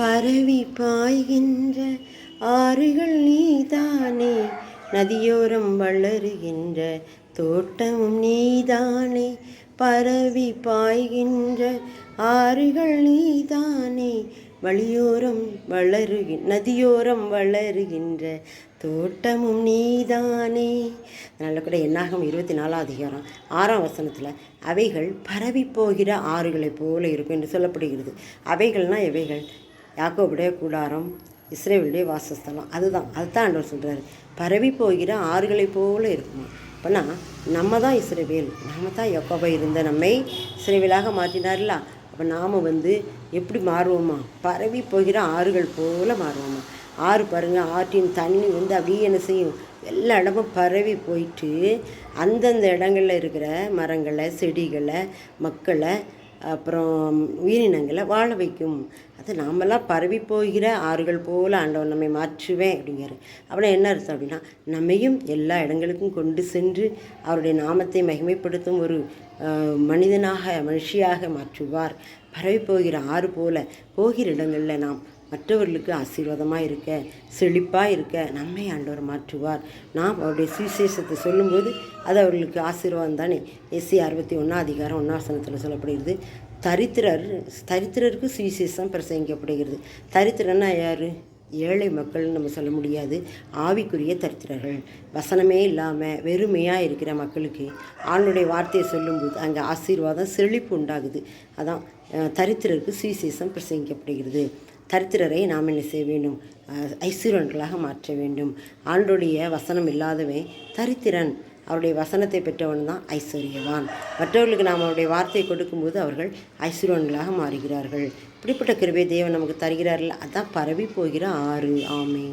பரவி பாய்கின்ற ஆறுகள் நீதானே நதியோரம் வளருகின்ற தோட்டமும் நீதானே பரவி பாய்கின்ற ஆறுகள் நீதானே வழியோரம் வளருகி நதியோரம் வளருகின்ற தோட்டமும் நீதானே. அதனால் கூட என்னாகும்? இருபத்தி நாலாம் அதிகாரம் ஆறாம் வசனத்தில் அவைகள் பரவி போகிற ஆறுகளைப் போல இருக்கும் என்று சொல்லப்படுகிறது. அவைகள்னால் எவைகள்? யாக்கோபுடைய கூடாரம் இஸ்ரேலுடைய வாசஸ்தலம். அதுதான். அதுதான் ஆண்டவர் சொல்கிறாரு பரவி போகிற ஆறுகளை போல இருக்குமா? அப்போனா நம்ம தான் இஸ்ரேவேல். நாம தான் யக்கோபா இருந்த நம்மை இஸ்ரேவேலாக மாற்றினார்ல அப்போ நாம் வந்து எப்படி மாறுவோமா? பரவி போகிற ஆறுகள் போல மாறுவோமா? ஆறு பாருங்கள் ஆற்றின் தண்ணி வந்து அப்படியே என்ன செய்யும்? எல்லா இடமும் பரவி போயிட்டு அந்தந்த இடங்களில் இருக்கிற மரங்களை செடிகளை மக்களை அப்புறம் உயிரினங்களை வாழ வைக்கும். அது நாமெல்லாம் பரவி போகிற ஆறுகள் போல் ஆண்டவன் நம்மை மாற்றுவேன் அப்படிங்கிறார். அப்படின்னா என்ன அர்த்தம் அப்படின்னா நம்மையும் எல்லா இடங்களுக்கும் கொண்டு சென்று அவருடைய நாமத்தை மகிமைப்படுத்தும் ஒரு மனிதனாக மனுஷியாக மாற்றுவார். பரவி போகிற ஆறு போல போகிற இடங்களில் நாம் மற்றவர்களுக்கு ஆசீர்வாதமாக இருக்க செழிப்பாக இருக்க நம்மை ஆண்டவர் மாற்றுவார். நாம் அவருடைய சுவிசேஷத்தை சொல்லும்போது அது அவர்களுக்கு ஆசீர்வாதம் தானே? எஸ்சி அறுபத்தி ஒன்றாம் அதிகாரம் ஒன்றாசனத்தில் சொல்லப்படுகிறது. தரித்திரர் தரித்திரருக்கு சுவிசேஷம் பிரசங்கிக்கப்படுகிறது. தரித்திரன்னா யார்? ஏழை மக்கள்னு நம்ம சொல்ல முடியாது. ஆவிக்குரிய தரித்திரர்கள். வசனமே இல்லாமல் வெறுமையாக இருக்கிற மக்களுக்கு ஆளுடைய வார்த்தையை சொல்லும்போது அங்கே ஆசீர்வாதம் செழிப்பு உண்டாகுது. அதான் தரித்திரருக்கு சுவிசேஷம் பிரசங்கிக்கப்படுகிறது. தரித்திரரை நாம் என்ன செய்ய வேண்டும்? ஐஸ்வரன்களாக மாற்ற வேண்டும். ஆண்டுடைய வசனம் இல்லாதவன் தரித்திரன். அவருடைய வசனத்தை பெற்றவன் தான் ஐஸ்வர்யவான். மற்றவர்களுக்கு நாம் அவருடைய வார்த்தையை கொடுக்கும்போது அவர்கள் ஐஸ்வர்யவன்களாக மாறுகிறார்கள். இப்படிப்பட்ட கிருபை தேவன் நமக்கு தருகிறார்கள் அதான் பரவி போகிற ஆறு. ஆமே